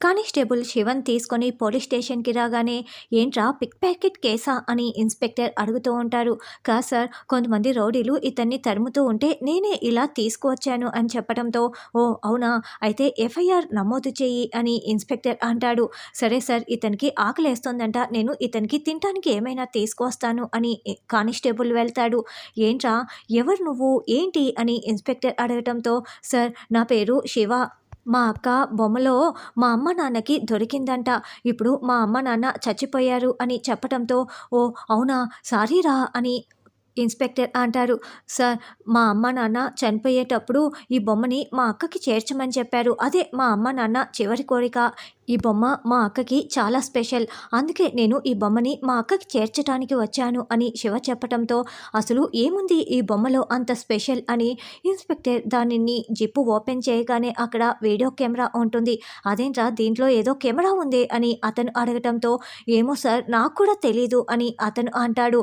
Constable Sivan తీసుకొని police స్టేషన్కి రాగానే ఏంట్రా పిక్ ప్యాకెట్ కేసా? అని ఇన్స్పెక్టర్ అడుగుతూ ఉంటారు. కా సార్ కొంతమంది రౌడీలు ఇతన్ని తరుముతూ ఉంటే నేనే ఇలా తీసుకువచ్చాను అని చెప్పడంతో ఓ అవునా? అయితే ఎఫ్ఐఆర్ నమోదు చేయి అని ఇన్స్పెక్టర్ అంటాడు. సరే సార్ ఇతనికి ఆకలేస్తోందంట నేను ఇతనికి తినడానికి ఏమైనా తీసుకువస్తాను అని కానిస్టేబుల్ వెళ్తాడు. ఏంట్రా? ఎవరు నువ్వు? ఏంటి? అని ఇన్స్పెక్టర్ అడగటంతో సార్ నా పేరు శివ. మా అక్క బొమ్మలో మా అమ్మ నాన్నకి దొరికిందంట. ఇప్పుడు మా అమ్మ నాన్న చచ్చిపోయారు అని చెప్పడంతో ఓ అవునా సారీరా అని ఇన్స్పెక్టర్ అంటారు. సార్ మా అమ్మ నాన్న చనిపోయేటప్పుడు ఈ బొమ్మని మా అక్కకి చేర్చమని చెప్పారు. అదే మా అమ్మ నాన్న చివరి కోరిక. ఈ బొమ్మ మా అక్కకి చాలా స్పెషల్. అందుకే నేను ఈ బొమ్మని మా అక్కకి చేర్చడానికి వచ్చాను అని శివ చెప్పడంతో అసలు ఏముంది ఈ బొమ్మలో అంత స్పెషల్ అని ఇన్స్పెక్టర్ దానిని జిప్పు ఓపెన్ చేయగానే అక్కడ వీడియో కెమెరా ఉంటుంది. అదేంట్రా దీంట్లో ఏదో కెమెరా ఉంది అని అతను అడగటంతో ఏమో సార్ నాకు కూడా తెలీదు అని అతను అంటాడు.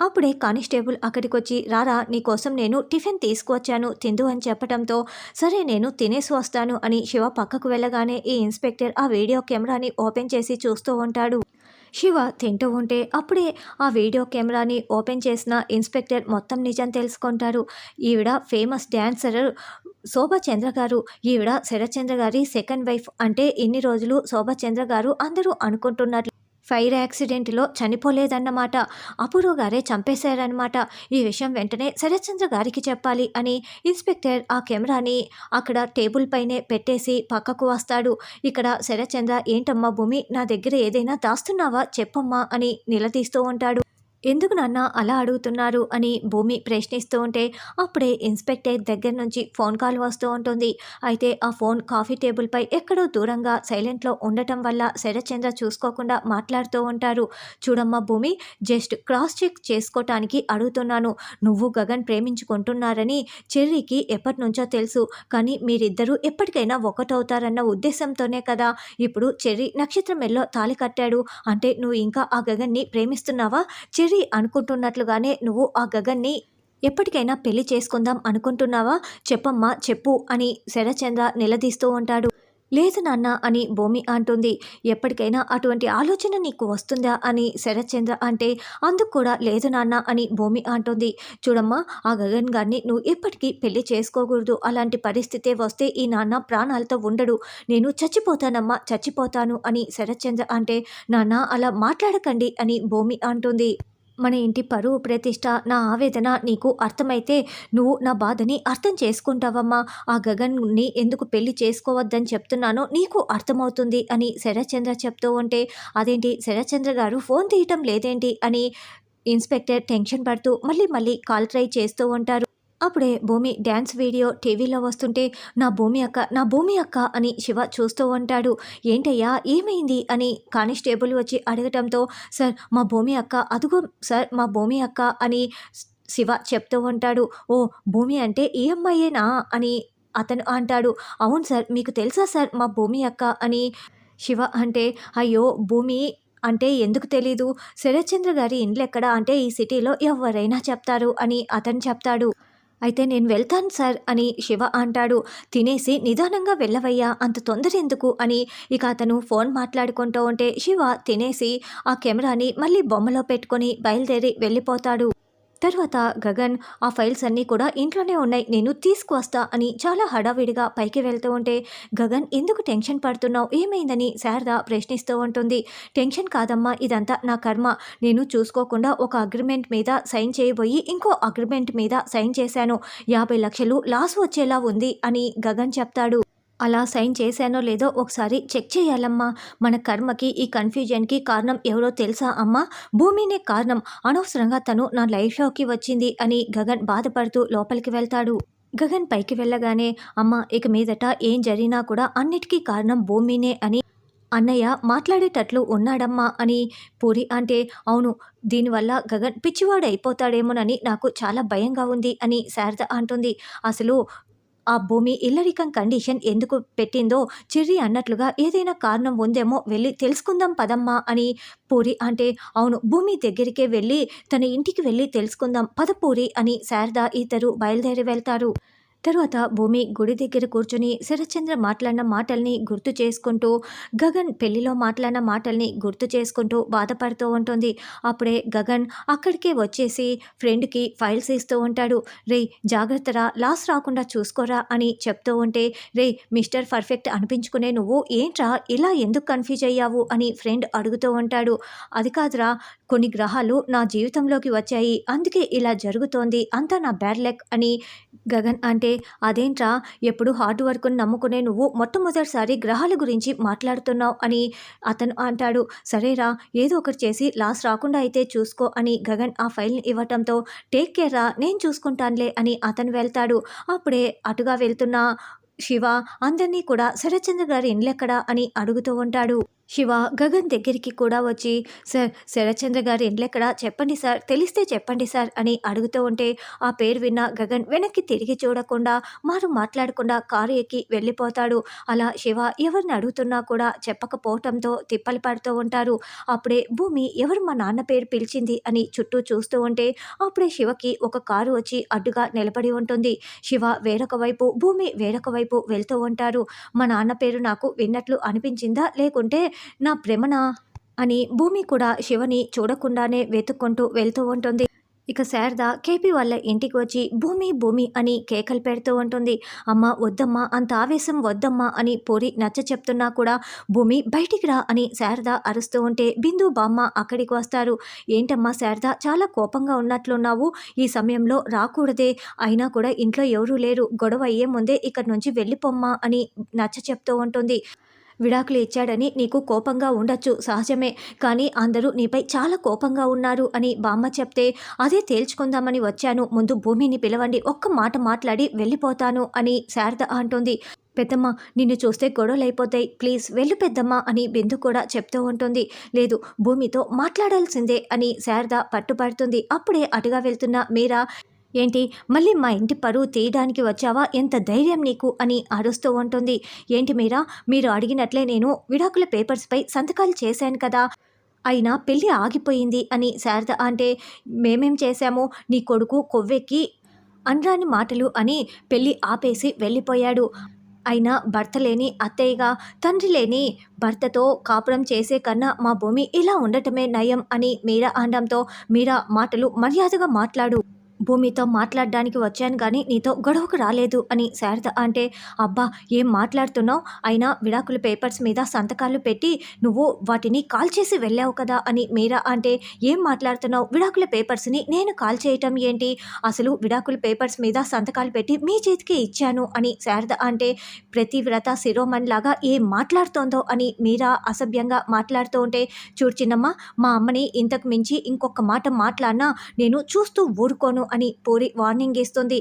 అప్పుడే కానిస్టేబుల్ అక్కడికి వచ్చి రారా నీకోసం నేను టిఫిన్ తీసుకువచ్చాను తిందు అని చెప్పడంతో సరే నేను తినేసి వస్తాను అని శివ పక్కకు వెళ్ళగానే ఈ ఇన్స్పెక్టర్ ఆ వీడియో కెమెరాని ఓపెన్ చేసి చూస్తూ ఉంటాడు. శివ తింటూ ఉంటే అప్పుడే ఆ వీడియో కెమెరాని ఓపెన్ చేసిన ఇన్స్పెక్టర్ మొత్తం నిజం తెలుసుకుంటారు ఈవిడ ఫేమస్ డ్యాన్సర్ శోభా చంద్ర గారు. ఈవిడ శరత్చంద్ర గారి సెకండ్ వైఫ్ అంటే ఇన్ని రోజులు శోభా చంద్ర గారు అందరూ అనుకుంటున్నట్లు ఫైర్ యాక్సిడెంట్లో చనిపోలేదన్నమాట. అపూర్వ గారే చంపేశారనమాట ఈ విషయం వెంటనే శరత్చంద్ర గారికి చెప్పాలి అని ఇన్స్పెక్టర్ ఆ కెమెరాని అక్కడ టేబుల్ పైనే పెట్టేసి పక్కకు వస్తాడు. ఇక్కడ శరత్చంద్ర ఏంటమ్మా భూమి నా దగ్గర ఏదైనా దాస్తున్నావా? చెప్పమ్మా అని నిలదీస్తూ ఉంటాడు. ఎందుకు నాన్న అలా అడుగుతున్నారు అని భూమి ప్రశ్నిస్తూ ఉంటే అప్పుడే ఇన్స్పెక్టర్ దగ్గర నుంచి ఫోన్ కాల్ వస్తూ ఉంటుంది. అయితే ఆ ఫోన్ కాఫీ టేబుల్పై ఎక్కడో దూరంగా సైలెంట్లో ఉండటం వల్ల శరచంద్ర చూసుకోకుండా మాట్లాడుతూ ఉంటారు. చూడమ్మా భూమి జస్ట్ క్రాస్ చెక్ చేసుకోవటానికి అడుగుతున్నాను. నువ్వు గగన్ ప్రేమించుకుంటున్నారని చెర్రీకి ఎప్పటి నుంచో తెలుసు. కానీ మీరిద్దరూ ఎప్పటికైనా ఒకటవుతారన్న ఉద్దేశంతోనే కదా. ఇప్పుడు చెర్రీ నక్షత్రం మెల్లో తాళి కట్టాడు. అంటే నువ్వు ఇంకా ఆ గగన్ని ప్రేమిస్తున్నావా? చెర్రీ అనుకుంటున్నట్లుగానే నువ్వు ఆ గగన్ని ఎప్పటికైనా పెళ్ళి చేసుకుందాం అనుకుంటున్నావా? చెప్పమ్మా చెప్పు అని శరచంద్ర నిలదీస్తూ ఉంటాడు. లేదు నాన్న అని భూమి అంటుంది. ఎప్పటికైనా అటువంటి ఆలోచన నీకు వస్తుందా అని శరత్చంద్ర అంటే అందుకు కూడా లేదు నాన్న అని భూమి అంటుంది. చూడమ్మా ఆ గగన్ గారిని నువ్వు ఎప్పటికీ పెళ్ళి చేసుకోకూడదు. అలాంటి పరిస్థితే వస్తే ఈ నాన్న ప్రాణాలతో ఉండడు. నేను చచ్చిపోతానమ్మా చచ్చిపోతాను అని శరత్చంద్ర అంటే నాన్న అలా మాట్లాడకండి అని భూమి అంటుంది. మన ఇంటి పరువు ప్రతిష్ట నా ఆవేదన నీకు అర్థమైతే నువ్వు నా బాధని అర్థం చేసుకుంటావమ్మా. ఆ గగన్ని ఎందుకు పెళ్ళి చేసుకోవద్దని చెప్తున్నానో నీకు అర్థమవుతుంది అని శరచంద్ర చెప్తూ ఉంటే అదేంటి? శరచంద్ర గారు ఫోన్ తీయటం లేదేంటి? అని ఇన్స్పెక్టర్ టెన్షన్ పడుతూ మళ్ళీ మళ్ళీ కాల్ ట్రై చేస్తూ ఉంటారు. అప్పుడే భూమి డ్యాన్స్ వీడియో టీవీలో వస్తుంటే నా భూమి అక్క నా భూమి అక్క అని శివ చూస్తూ ఉంటాడు. ఏంటయ్యా ఏమైంది? అని కానిస్టేబుల్ వచ్చి అడగటంతో సార్ మా భూమి అక్క అదుగో సార్ మా భూమి అక్క అని శివ చెప్తూ ఉంటాడు. ఓ భూమి అంటే ఈ అమ్మాయేనా? అని అతను అంటాడు. అవును సార్ మీకు తెలుసా సార్ మా భూమి అక్క అని శివ అంటే అయ్యో భూమి అంటే ఎందుకు తెలీదు? శరత్చంద్ర గారి ఇండ్లు ఎక్కడ అంటే ఈ సిటీలో ఎవరైనా చెప్తారు అని అతను చెప్తాడు. అయితే నేను వెళ్తాను సార్ అని శివ అంటాడు. తినేసి నిదానంగా వెళ్ళవయ్యా అంత తొందర ఎందుకు? అని ఇక అతను ఫోన్ మాట్లాడుకుంటూ ఉంటే శివ తినేసి ఆ కెమెరాని మళ్ళీ బొమ్మలో పెట్టుకొని బయలుదేరి వెళ్ళిపోతాడు. తర్వాత గగన్ ఆ ఫైల్స్ అన్నీ కూడా ఇంట్లోనే ఉన్నాయి నేను తీసుకువస్తా అని చాలా హడావిడిగా పైకి వెళ్తూ ఉంటే గగన్ ఎందుకు టెన్షన్ పడుతున్నావు? ఏమైందని? శారద ప్రశ్నిస్తూ ఉంటుంది. టెన్షన్ కాదమ్మా ఇదంతా నా కర్మ. నేను చూసుకోకుండా ఒక అగ్రిమెంట్ మీద సైన్ చేయబోయి ఇంకో అగ్రిమెంట్ మీద సైన్ చేశాను. యాభై లక్షలు లాస్ వచ్చేలా ఉంది అని గగన్ చెప్తాడు. అలా సైన్ చేశానో లేదో ఒకసారి చెక్ చేయాలమ్మా. మన కర్మకి ఈ కన్ఫ్యూజన్కి కారణం ఎవరో తెలుసా అమ్మా? భూమినే కారణం. అనవసరంగా తను నా లైఫ్లోకి వచ్చింది అని గగన్ బాధపడుతూ లోపలికి వెళ్తాడు. గగన్ పైకి వెళ్ళగానే అమ్మ ఇక మీదట ఏం జరిగినా కూడా అన్నిటికీ కారణం భూమినే అని అన్నయ్య మాట్లాడేటట్లు ఉన్నాడమ్మా అని పూరి అంటే అవును దీనివల్ల గగన్ పిచ్చివాడు అయిపోతాడేమోనని నాకు చాలా భయంగా ఉంది అని శారద అంటుంది. అసలు ఆ భూమి ఇల్లరికం కండిషన్ ఎందుకు పెట్టిందో చిర్రి అన్నట్లుగా ఏదైనా కారణం ఉందేమో వెళ్ళి తెలుసుకుందాం పదమ్మా అని పూరి అంటే అవును భూమి దగ్గరికే వెళ్ళి తన ఇంటికి వెళ్ళి తెలుసుకుందాం పద పూరి అని శారద ఇద్దరు బయలుదేరి వెళ్తారు. తరువాత భూమి గుడి దగ్గర కూర్చుని శరత్చంద్ర మాట్లాడిన మాటల్ని గుర్తు చేసుకుంటూ గగన్ పెళ్ళిలో మాట్లాడిన మాటల్ని గుర్తు చేసుకుంటూ బాధపడుతూ ఉంటుంది. అప్పుడే గగన్ అక్కడికే వచ్చేసి ఫ్రెండ్కి ఫైల్స్ ఇస్తూ ఉంటాడు. రే జాగ్రత్తరా లాస్ రాకుండా చూసుకోరా అని చెప్తూ ఉంటే రే మిస్టర్ పర్ఫెక్ట్ అనిపించుకునే నువ్వు ఏంట్రా ఇలా ఎందుకు కన్ఫ్యూజ్ అయ్యావు అని ఫ్రెండ్ అడుగుతూ ఉంటాడు. అది కాదురా కొన్ని గ్రహాలు నా జీవితంలోకి వచ్చాయి అందుకే ఇలా జరుగుతోంది అంతా నా బ్యాడ్ లక్ అని గగన్ అంటే అదేంట్రా? ఎప్పుడు హార్డ్ వర్క్ను నమ్ముకునే నువ్వు మొట్టమొదటిసారి గ్రహాల గురించి మాట్లాడుతున్నావు అని అతను అంటాడు. సరేరా ఏదో ఒకటి చేసి లాస్ రాకుండా అయితే చూసుకో అని గగన్ ఆ ఫైల్ని ఇవ్వటంతో టేక్ కేర్ రా నేను చూసుకుంటానులే అని అతను వెళ్తాడు. అప్పుడే అటుగా వెళ్తున్న శివ అందరినీ కూడా శరత్చంద్ర గారి ఇండ్లెక్కడా అని అడుగుతూ ఉంటాడు. శివ గగన్ దగ్గరికి కూడా వచ్చి సార్ శరత్చంద్ర గారు ఇండ్లెక్కడా? చెప్పండి సార్ తెలిస్తే చెప్పండి సార్ అని అడుగుతూ ఉంటే ఆ పేరు విన్న గగన్ వెనక్కి తిరిగి చూడకుండా మారు మాట్లాడకుండా కారు ఎక్కి వెళ్ళిపోతాడు. అలా శివ ఎవరిని అడుగుతున్నా కూడా చెప్పకపోవటంతో తిప్పలు పడుతూ ఉంటారు. అప్పుడే భూమి ఎవరు మా నాన్న పేరు పిలిచింది అని చుట్టూ చూస్తూ ఉంటే అప్పుడే శివకి ఒక కారు వచ్చి అడ్డుగా నిలబడి ఉంటుంది. శివ వేరొక వైపు భూమి వేరొక వైపు వెళ్తూ ఉంటారు. మా నాన్న పేరు నాకు విన్నట్లు అనిపించిందా? లేకుంటే నా ప్రేమనా? అని భూమి కూడా శివని చూడకుండానే వెతుక్కుంటూ వెళ్తూ ఉంటుంది. ఇక శారద కేపీ వాళ్ళ ఇంటికి వచ్చి భూమి భూమి అని కేకలు పెడుతూ ఉంటుంది. అమ్మ వద్దమ్మా అంత ఆవేశం వద్దమ్మా అని పూరి నచ్చ చెప్తున్నా కూడా భూమి బయటికి రా అని శారద అరుస్తూ ఉంటే బిందు బామ్మ అక్కడికి వస్తారు. ఏంటమ్మా శారద చాలా కోపంగా ఉన్నట్లున్నావు. ఈ సమయంలో రాకూడదే. అయినా కూడా ఇంట్లో ఎవరూ లేరు. గొడవ అయ్యే ముందే ఇక్కడి నుంచి వెళ్ళిపోమ్మా అని నచ్చ చెప్తూ ఉంటుంది. విడాకులు ఇచ్చాడని నీకు కోపంగా ఉండొచ్చు సహజమే. కానీ అందరూ నీపై చాలా కోపంగా ఉన్నారు అని బామ్మ చెప్తే అదే తేల్చుకుందామని వచ్చాను. ముందు భూమిని పిలవండి. ఒక్క మాట మాట్లాడి వెళ్ళిపోతాను అని శారద అంటుంది. పెద్దమ్మ నిన్ను చూస్తే గొడవలు అయిపోతాయి ప్లీజ్ వెళ్ళు పెద్దమ్మ అని బిందు కూడా చెప్తూ ఉంటుంది. లేదు భూమితో మాట్లాడాల్సిందే అని శారద పట్టుపడుతుంది. అప్పుడే అటుగా వెళ్తున్న మీరా ఏంటి? మళ్ళీ మా ఇంటి పరువు తీయడానికి వచ్చావా? ఎంత ధైర్యం నీకు? అని అరుస్తూ ఉంటుంది. ఏంటి మీరా? మీరు అడిగినట్లే నేను విడాకుల పేపర్స్పై సంతకాలు చేశాను కదా. అయినా పెళ్ళి ఆగిపోయింది అని శారద అంటే మేమేం చేశాము? నీ కొడుకు కొవ్వెక్కి అనరాని మాటలు అని పెళ్ళి ఆపేసి వెళ్ళిపోయాడు. అయినా భర్త లేని అత్తయ్యగా తండ్రి లేని భర్తతో కాపురం చేసే కన్నా మా భూమి ఇలా ఉండటమే నయం అని మీరా అనడంతో మీరా మాటలు మర్యాదగా మాట్లాడు. భూమితో మాట్లాడడానికి వచ్చాను కానీ నీతో గొడవకు రాలేదు అని శారద అంటే అబ్బా ఏం మాట్లాడుతున్నావు? అయినా విడాకుల పేపర్స్ మీద సంతకాలు పెట్టి నువ్వు వాటిని కాల్ చేసి వెళ్ళావు కదా అని మీరా అంటే ఏం మాట్లాడుతున్నావు? విడాకుల పేపర్స్ని నేను కాల్ చేయటం ఏంటి? అసలు విడాకుల పేపర్స్ మీద సంతకాలు పెట్టి మీ చేతికి ఇచ్చాను అని శారద అంటే ప్రతివ్రత శిరోమణి లాగా ఏం మాట్లాడుతోందో అని మీరా అసభ్యంగా మాట్లాడుతూ ఉంటే చూడు చిన్నమ్మ మా అమ్మని ఇంతకు మించి ఇంకొక మాట మాట్లాడినా నేను చూస్తూ ఊరుకోను అని పూరి వార్నింగ్ ఇస్తుంది.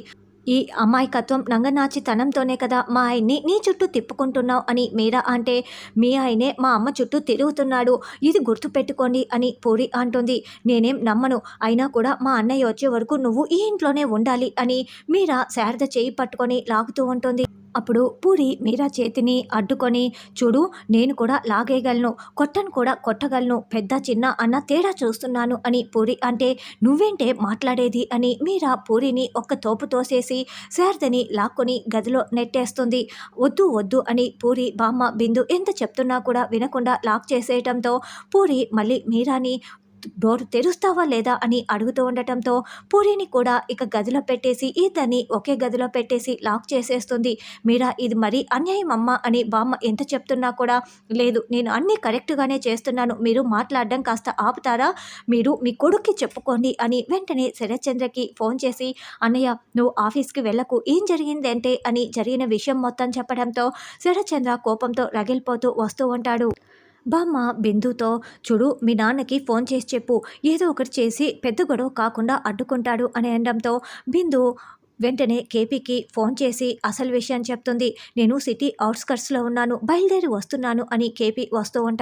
ఈ అమాయకత్వం నంగనాచితనంతోనే కదా మా ఆయన్ని నీ చుట్టూ తిప్పుకుంటున్నావు అని మీరా అంటే మీ ఆయనే మా అమ్మ చుట్టూ తిరుగుతున్నాడు. ఇది గుర్తుపెట్టుకోండి అని పూరి అంటుంది. నేనేం నమ్మను. అయినా కూడా మా అన్నయ్య వచ్చే వరకు నువ్వు ఈ ఇంట్లోనే ఉండాలి అని మీరా శారద చేయి పట్టుకొని లాగుతూ ఉంటుంది. అప్పుడు పూరి మీరా చేతిని అడ్డుకొని చూడు నేను కూడా లాగేయగలను. కొట్టను కూడా కొట్టగలను. పెద్ద చిన్న అన్న తేడా చూస్తున్నాను అని పూరి అంటే నువ్వేంటే మాట్లాడేది అని మీరా పూరిని ఒక్క తోపు తోసేసి శారదని లాక్కొని గదిలో నెట్టేస్తుంది. వద్దు వద్దు అని పూరి బామ్మ బిందు ఎంత చెప్తున్నా కూడా వినకుండా లాక్ చేసేయటంతో పూరి మళ్ళీ మీరాని డోర్ తెరుస్తావా లేదా అని అడుగుతూ ఉండటంతో పూరిని కూడా ఇక గదిలో పెట్టేసి ఇతన్ని ఒకే గదిలో పెట్టేసి లాక్ చేసేస్తుంది. మీరా ఇది మరీ అన్యాయం అమ్మ అని బామ్మ ఎంత చెప్తున్నా కూడా లేదు నేను అన్నీ కరెక్ట్గానే చేస్తున్నాను. మీరు మాట్లాడడం కాస్త ఆపుతారా? మీరు మీ కొడుక్కి చెప్పుకోండి అని వెంటనే శరత్చంద్రకి ఫోన్ చేసి అన్నయ్య నువ్వు ఆఫీస్కి వెళ్ళకు. ఏం జరిగింది అంటే అని జరిగిన విషయం మొత్తం చెప్పడంతో శరత్చంద్ర కోపంతో రగిలిపోతూ వస్తూ ఉంటాడు. బామ్మ బిందుతో చూడు మీ నాన్నకి ఫోన్ చేసి చెప్పు. ఏదో ఒకటి చేసి పెద్ద గొడవ కాకుండా అడ్డుకుంటాడు అని అనడంతో బిందు వెంటనే కేపీకి ఫోన్ చేసి అసలు విషయం చెప్తుంది. నేను సిటీ అవుట్స్కర్ట్స్లో ఉన్నాను. బయలుదేరి వస్తున్నాను అని కేపీ వస్తూ ఉంటాను